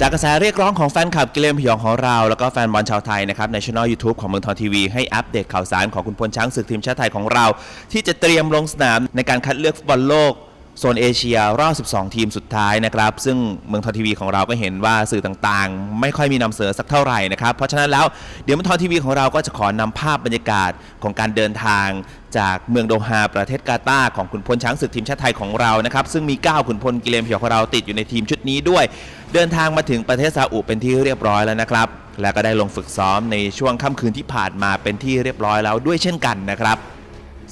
จากกระแสเรียกร้องของแฟนคลับกิเลนพยองของเรา แล้วก็แฟนบอลชาวไทยนะครับในช่องยูทูบของเมืองทองทีวีให้อัปเดตข่าวสารของคุณพลช้างศึกทีมชาติไทยของเรา ที่จะเตรียมลงสนามในการคัดเลือกฟุตบอลโลก โซนเอเชียรอบ 12 ทีมสุดท้ายนะครับ ซึ่งเมืองทองทีวีของเราก็เห็นว่าสื่อต่างๆ ไม่ค่อยมีนำเสนอสักเท่าไหร่นะครับ เพราะฉะนั้นแล้วเดี๋ยวเมืองทองทีวีของเราก็จะขอนำภาพบรรยากาศของการเดินทางจากเมืองโดฮาประเทศกาตาร์ของขุนพลช้างศึกทีมชาติไทยของเรานะครับซึ่งมี 9 ขุนพลกิเลนพยองของเราติดอยู่ในทีมชุดนี้ด้วย เดินทางมาถึงประเทศซาอุเป็นที่เรียบร้อยแล้วนะครับ และก็ได้ลงฝึกซ้อมในช่วงค่ำคืนที่ผ่านมาเป็นที่เรียบร้อยแล้วด้วยเช่นกันนะครับ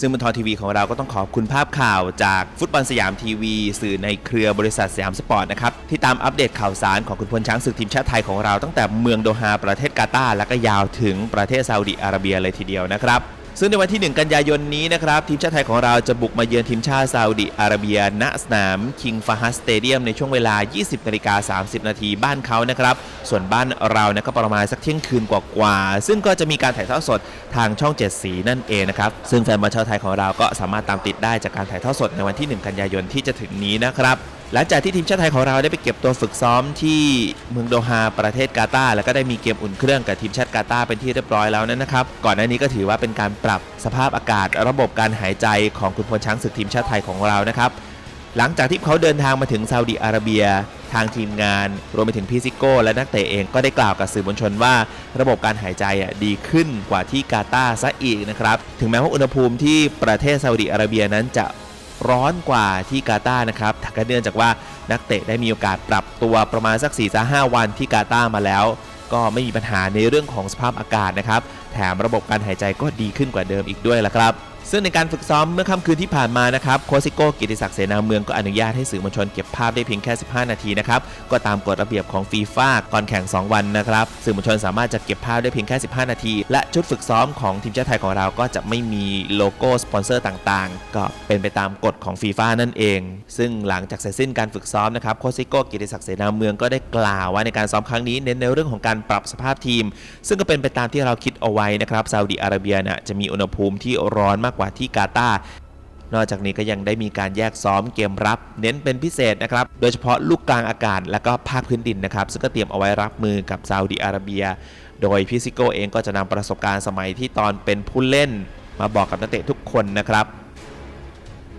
ซึ่งบนทอทีวีของเราก็ต้องขอบคุณภาพข่าวจากฟุตบอลสยามทีวี สื่อในเครือบริษัทสยามสปอร์ตนะครับ ที่ตามอัปเดตข่าวสารของคุณพลช้างศึกทีมชาติไทยของเราตั้งแต่เมืองโดฮาประเทศกาตาร์และก็ยาวถึงประเทศซาอุดิอาระเบียเลยทีเดียวนะครับ ซึ่งในวันที่ 1 กันยายนนี้นะครับ ทีมชาติไทยของเราจะบุกมาเยือนทีมชาติซาอุดิอาระเบีย ณ สนามคิงฟาฮัสสเตเดียมในช่วงเวลา 20นาฬิกา30 นาทีบ้านเขานะครับ ส่วนบ้านเราเนี่ยก็ประมาณสักเที่ยงคืนกว่าๆ ซึ่งก็จะมีการถ่ายทอดสดทางช่อง 7 สีนั่นเองนะครับ ซึ่งแฟนบอลชาวไทยของเราก็สามารถตามติดได้จากการถ่ายทอดสดในวันที่ 1 กันยายนที่จะถึงนี้นะครับ หลังจากที่ทีมชาติไทยของเราได้ไปเก็บตัวฝึกซ้อมที่เมืองโดฮาประเทศกาตาร์แล้วก็ได้มีเกมอุ่นเครื่องกับทีมชาติกาตาร์เป็นที่เรียบร้อยแล้วนั้นนะครับ ก่อนหน้านี้ก็ถือว่าเป็นการปรับสภาพอากาศ ระบบการหายใจของคุณพลช้างศึกทีมชาติไทยของเรานะครับ หลังจากที่เขาเดินทางมาถึงซาอุดิอาระเบีย ทางทีมงาน รวมไปถึงพี่ซิโก้และนักเตะเองก็ได้กล่าวกับสื่อมวลชนว่า ระบบการหายใจดีขึ้นกว่าที่กาตาร์ซะอีกนะครับถึงแม้ว่าอุณหภูมิที่ประเทศซาอุดิอาระเบียนั้นจะ ร้อนกว่าที่กาตาร์นะครับแต่ก็เนื่องจากว่านักเตะได้มีโอกาสปรับตัวประมาณสัก4-5วันที่กาตาร์มาแล้ว ก็ไม่มีปัญหาในเรื่องของสภาพอากาศนะครับ แถมระบบการหายใจก็ดีขึ้นกว่าเดิมอีกด้วยละครับซึ่งในการฝึกซ้อมเมื่อค่ำคืนที่ผ่านมานะครับโคซิโก้กิติศักดิ์เสนาเมืองก็อนุญาตให้สื่อมวลชนเก็บ ภาพได้เพียงแค่ 15 นาทีนะครับ ก็ตามกฎระเบียบของฟีฟ่าก่อนแข่ง 2 วันนะครับ สื่อมวลชนสามารถจะเก็บภาพได้เพียงแค่ 15 นาที และชุดฝึกซ้อมของทีมชาติไทยของเราก็จะไม่มีโลโก้สปอนเซอร์ต่างๆ ก็เป็นไปตามกฎของฟีฟ่านั่นเอง ซึ่งหลังจากเสร็จสิ้นการฝึกซ้อมนะครับโคชซิโก้กิติศักดิ์เสนาเมืองก็ได้กล่าวว่าในการซ้อมครั้งนี้เน้นในเรื่องของการปรับสภาพทีม ซึ่งก็เป็นไปตามที่เราคิดเอาไว้นะครับซาอุดิอาระเบียน่ะจะมีอุณหภูมิที่ร้อนมากกว่าที่กาตาร์ นอกจากนี้ก็ยังได้มีการแยกซ้อมเกมรับ เน้นเป็นพิเศษนะครับ โดยเฉพาะลูกกลางอากาศและก็ภาคพื้นดินนะครับ ซึ่งก็เตรียมเอาไว้รับมือกับซาอุดิอาระเบีย โดยพิซิโกเองก็จะนำประสบการณ์สมัยที่ตอนเป็นผู้เล่น มาบอกกับนักเตะทุกคนนะครับ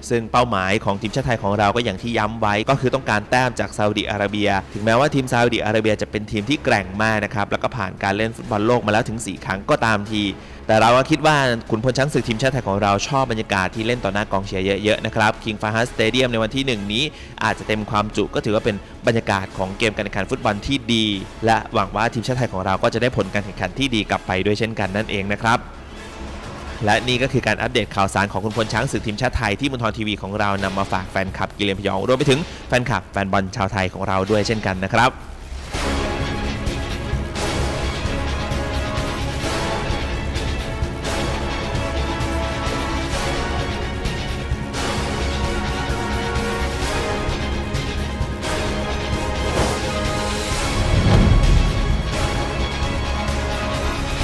ซึ่งเป้าหมายของทีมชาติไทยของเราก็อย่างที่ย้ำไว้ ก็คือต้องการแต้มจากซาอุดิอาระเบีย ถึงแม้ว่าทีมซาอุดิอาระเบียจะเป็นทีมที่แกร่งมากนะครับแล้วก็ผ่านการเล่นฟุตบอลโลกมาแล้วถึง 4 ครั้งก็ตามที แต่เราก็คิดว่าขุนพลช้างศึกทีมชาติไทยของเราชอบบรรยากาศที่เล่นต่อหน้ากองเชียร์เยอะๆนะครับ King Fahad Stadium ในวันที่ 1 นี้อาจจะเต็มความจุก็ถือว่าเป็นบรรยากาศของเกมการแข่งขันฟุตบอลที่ดี และหวังว่าทีมชาติไทยของเราก็จะได้ผลการแข่งขันที่ดีกลับไปด้วยเช่นกันนั่นเองนะครับ และนี่ก็คือการอัปเดตข่าวสารของคุณพลช้างศึกทีมชาติไทยที่มุนทรทีวีของเรานำมาฝากแฟนคลับกิเลนพยอง รวมไปถึงแฟนคลับแฟนบอลชาวไทยของเราด้วยเช่นกันนะครับ